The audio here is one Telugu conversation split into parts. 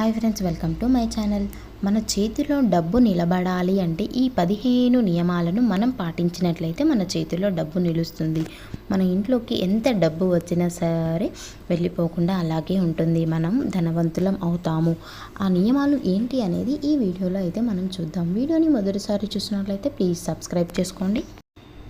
Hi friends welcome to my channel మన చేతిలో డబ్బు నిలబడాలి అంటే ఈ పదిహేను నియమాలను మనం పాటించినట్లయితే మన చేతిలో డబ్బు నిలుస్తుంది. మన ఇంట్లోకి ఎంత డబ్బు వచ్చినా సరే వెళ్ళిపోకుండా అలాగే ఉంటుంది. మనం ధనవంతులం అవుతాము. ఆ నియమాలు ఏంటి అనేది ఈ వీడియోలో అయితే మనం చూద్దాం. వీడియోని మొదటిసారి చూసినట్లయితే ప్లీజ్ సబ్స్క్రైబ్ చేసుకోండి.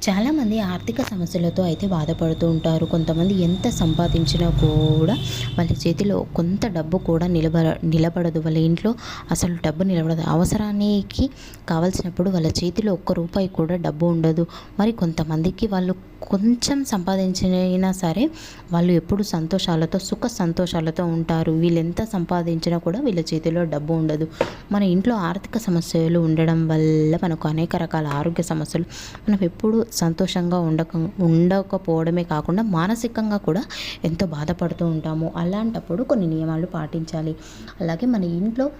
చాలామంది ఆర్థిక సమస్యలతో అయితే బాధపడుతూ ఉంటారు. కొంతమంది ఎంత సంపాదించినా కూడా వాళ్ళ చేతిలో కొంత డబ్బు కూడా నిలబ నిలబడదు. వాళ్ళ ఇంట్లో అసలు డబ్బు నిలబడదు. అవసరానికి కావాల్సినప్పుడు వాళ్ళ చేతిలో ఒక్క రూపాయి కూడా డబ్బు ఉండదు. మరి కొంతమందికి వాళ్ళు కొంచెం సంపాదించినా సరే వాళ్ళు ఎప్పుడు సంతోషాలతో సుఖ సంతోషాలతో ఉంటారు. వీళ్ళు ఎంత సంపాదించినా కూడా వీళ్ళ చేతిలో డబ్బు ఉండదు. మన ఇంట్లో ఆర్థిక సమస్యలు ఉండడం వల్ల మనకు అనేక రకాల ఆరోగ్య సమస్యలు. మనం ఎప్పుడు సంతోషంగా ఉండక ఉండకపోవడమే కాకుండా మానసికంగా కూడా ఎంతో బాధపడుతూ ఉంటాము. అలాంటప్పుడు కొన్ని నియమాలు పాటించాలి. అలాగే మన ఇంట్లో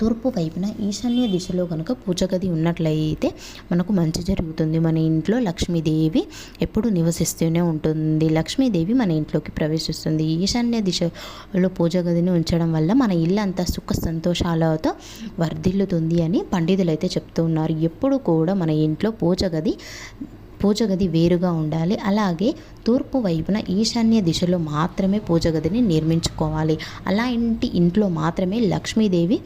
తూర్పు వైపున ఈశాన్య దిశలో కనుక పూజ గది ఉన్నట్లయితే మనకు మంచి జరుగుతుంది. మన ఇంట్లో లక్ష్మీదేవి ఎప్పుడు నివసిస్తూనే ఉంటుంది. లక్ష్మీదేవి మన ఇంట్లోకి ప్రవేశిస్తుంది. ఈశాన్య దిశలో పూజ గదిని ఉంచడం వల్ల మన ఇల్లు అంతా సుఖ సంతోషాలతో వర్ధిల్లుతుంది అని పండితులు అయితే చెప్తూ ఉన్నారు ఎప్పుడు కూడా మన ఇంట్లో పూజ గది పూజ గది వేరుగా ఉండాలి. అలాగే తూర్పు వైపున ఈశాన్య దిశలో మాత్రమే పూజ గదిని నిర్మించుకోవాలి. అలాంటి ఇంట్లో మాత్రమే లక్ష్మీదేవి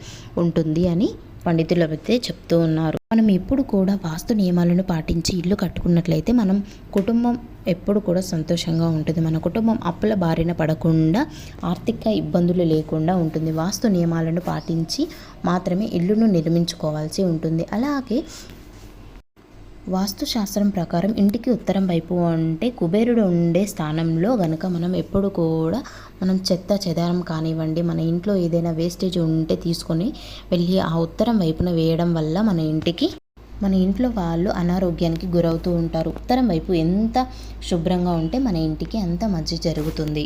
ఉంటుంది అని పండితులు అయితే చెప్తూ ఉన్నారు. మనం ఎప్పుడు కూడా వాస్తు నియమాలను పాటించి ఇల్లు కట్టుకున్నట్లయితే మనం కుటుంబం ఎప్పుడు కూడా సంతోషంగా ఉంటుంది. మన కుటుంబం అప్పుల బారిన పడకుండా ఆర్థిక ఇబ్బందులు లేకుండా ఉంటుంది. వాస్తు నియమాలను పాటించి మాత్రమే ఇల్లును నిర్మించుకోవాల్సి ఉంటుంది. అలాగే వాస్తుశాస్త్రం ప్రకారం ఇంటికి ఉత్తరం వైపు అంటే కుబేరుడు ఉండే స్థానంలో గనుక మనం ఎప్పుడు కూడా మనం చెత్త చెదారం కానివ్వండి మన ఇంట్లో ఏదైనా వేస్టేజ్ ఉంటే తీసుకొని వెళ్ళి ఆ ఉత్తరం వైపున వేయడం వల్ల మన ఇంటికి మన ఇంట్లో వాళ్ళు అనారోగ్యానికి గురవుతూ ఉంటారు. ఉత్తరం వైపు ఎంత శుభ్రంగా ఉంటే మన ఇంటికి అంత మంచి జరుగుతుంది.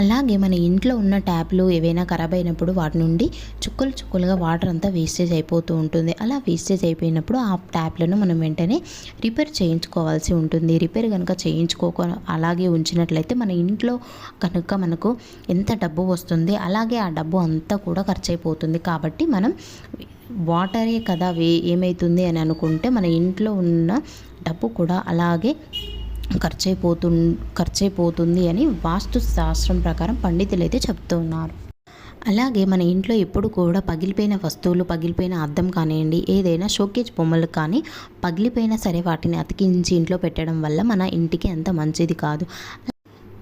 అలాగే మన ఇంట్లో ఉన్న ట్యాప్లు ఏవైనా ఖరాబ్ అయినప్పుడు వాటి నుండి చుక్కలు చుక్కలుగా వాటర్ అంతా వేస్టేజ్ అయిపోతూ ఉంటుంది. అలా వేస్టేజ్ అయిపోయినప్పుడు ఆ ట్యాప్లను మనం వెంటనే రిపేర్ చేయించుకోవాల్సి ఉంటుంది. రిపేర్ కనుక చేయించుకోక అలాగే ఉంచినట్లయితే మన ఇంట్లో కనుక మనకు ఎంత డబ్బు వస్తుంది అలాగే ఆ డబ్బు అంతా కూడా ఖర్చు అయిపోతుంది కాబట్టి మనం వాటరే కదా వే ఏమవుతుంది అని అనుకుంటే మన ఇంట్లో ఉన్న డబ్బు కూడా అలాగే ఖర్చైపోతు ఖర్చైపోతుంది అని వాస్తు శాస్త్రం ప్రకారం పండితులు అయితే చెప్తున్నారు. అలాగే మన ఇంట్లో ఎప్పుడు కూడా పగిలిపోయిన వస్తువులు పగిలిపోయిన అద్దం కానివ్వండి ఏదైనా షోకేజ్ బొమ్మలు కానీ పగిలిపోయినా సరే వాటిని అతికించి ఇంట్లో పెట్టడం వల్ల మన ఇంటికి అంత మంచిది కాదు.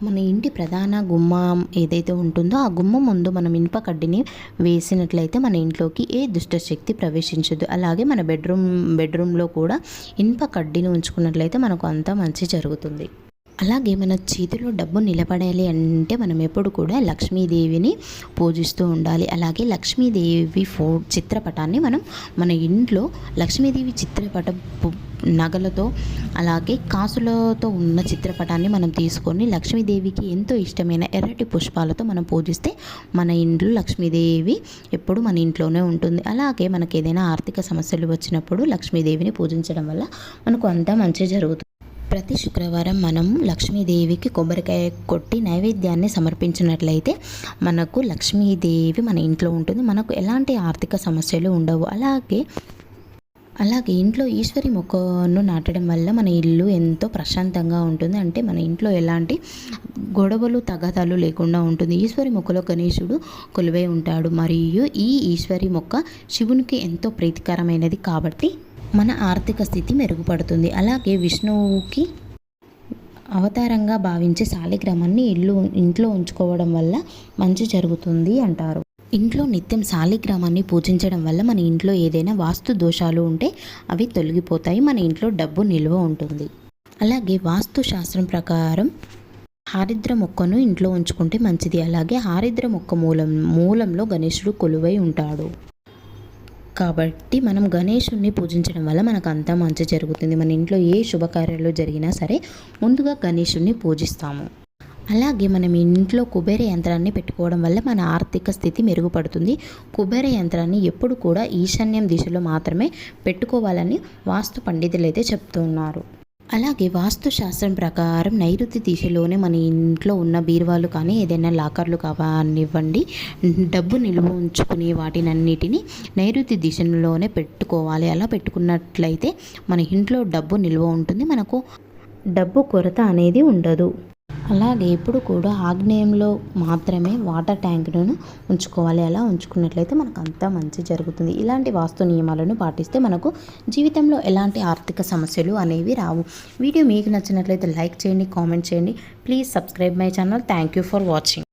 మన ఇంటి ప్రధాన గుమ్మం ఏదైతే ఉంటుందో ఆ గుమ్మం ముందు మనం ఇనుప కడ్డిని వేసినట్లయితే మన ఇంట్లోకి ఏ దుష్టశక్తి ప్రవేశించదు. అలాగే మన బెడ్రూమ్ బెడ్రూమ్లో కూడా ఇనుప కడ్డీని ఉంచుకున్నట్లయితే మనకు అంతా మంచి జరుగుతుంది. అలాగే మన చేతిలో డబ్బు నిలబడాలి అంటే మనం ఎప్పుడు కూడా లక్ష్మీదేవిని పూజిస్తూ ఉండాలి. అలాగే లక్ష్మీదేవి ఫో చిత్రపటాన్ని మనం మన ఇంట్లో లక్ష్మీదేవి చిత్రపటం నగలతో అలాగే కాసులతో ఉన్న చిత్రపటాన్ని మనం తీసుకొని లక్ష్మీదేవికి ఎంతో ఇష్టమైన ఎర్రటి పుష్పాలతో మనం పూజిస్తే మన ఇంట్లో లక్ష్మీదేవి ఎప్పుడు మన ఇంట్లోనే ఉంటుంది. అలాగే మనకు ఏదైనా ఆర్థిక సమస్యలు వచ్చినప్పుడు లక్ష్మీదేవిని పూజించడం వల్ల మనకు అంతా మంచి జరుగుతుంది. ప్రతి శుక్రవారం మనం లక్ష్మీదేవికి కొబ్బరికాయ కొట్టి నైవేద్యాన్ని సమర్పించినట్లయితే మనకు లక్ష్మీదేవి మన ఇంట్లో ఉంటుంది. మనకు ఎలాంటి ఆర్థిక సమస్యలు ఉండవు. అలాగే అలాగే ఇంట్లో ఈశ్వరి మొక్కను నాటడం వల్ల మన ఇల్లు ఎంతో ప్రశాంతంగా ఉంటుంది. అంటే మన ఇంట్లో ఎలాంటి గొడవలు తగాదాలు లేకుండా ఉంటుంది. ఈశ్వరి మొక్కలో గణేశుడు కొలువై ఉంటాడు. మరియు ఈ ఈశ్వరి మొక్క శివునికి ఎంతో ప్రీతికరమైనది కాబట్టి మన ఆర్థిక స్థితి మెరుగుపడుతుంది. అలాగే విష్ణువుకి అవతారంగా భావించే సాలిగ్రామాన్ని ఇల్లు ఇంట్లో ఉంచుకోవడం వల్ల మంచి జరుగుతుంది అంటారు. ఇంట్లో నిత్యం సాలిగ్రామాన్ని పూజించడం వల్ల మన ఇంట్లో ఏదైనా వాస్తు దోషాలు ఉంటే అవి తొలగిపోతాయి. మన ఇంట్లో డబ్బు నిల్వ ఉంటుంది. అలాగే వాస్తు శాస్త్రం ప్రకారం హారిద్ర మొక్కను ఇంట్లో ఉంచుకుంటే మంచిది. అలాగే హారిద్ర మొక్క మూలం మూలంలో గణేశుడు కొలువై ఉంటాడు. కాబట్టి మనం గణేషుణ్ణి పూజించడం వల్ల మనకు అంతా మంచి జరుగుతుంది. మన ఇంట్లో ఏ శుభకార్యాలు జరిగినా సరే ముందుగా గణేషుణ్ణి పూజిస్తాము. అలాగే మనం ఇంట్లో కుబేర యంత్రాన్ని పెట్టుకోవడం వల్ల మన ఆర్థిక స్థితి మెరుగుపడుతుంది. కుబేర యంత్రాన్ని ఎప్పుడు కూడా ఈశాన్యం దిశలో మాత్రమే పెట్టుకోవాలని వాస్తు పండితులు అయితే చెప్తున్నారు. అలాగే వాస్తుశాస్త్రం ప్రకారం నైరుతి దిశలోనే మన ఇంట్లో ఉన్న బీరువాలు కానీ ఏదైనా లాకర్లు కానివ్వండి డబ్బు నిల్వ ఉంచుకునే వాటినన్నిటిని నైరుతి దిశలోనే పెట్టుకోవాలి. అలా పెట్టుకున్నట్లయితే మన ఇంట్లో డబ్బు నిల్వ ఉంటుంది మనకు డబ్బు కొరత అనేది ఉండదు. అలాగే ఎప్పుడు కూడా ఆగ్నేయంలో మాత్రమే వాటర్ ట్యాంకులను ఉంచుకోవాలి. అలా ఉంచుకున్నట్లయితే మనకు అంతా మంచి జరుగుతుంది. ఇలాంటి వాస్తు నియమాలను పాటిస్తే మనకు జీవితంలో ఎలాంటి ఆర్థిక సమస్యలు అనేవి రావు. వీడియో మీకు నచ్చినట్లయితే లైక్ చేయండి కామెంట్ చేయండి. Please subscribe my channel. Thank you for watching.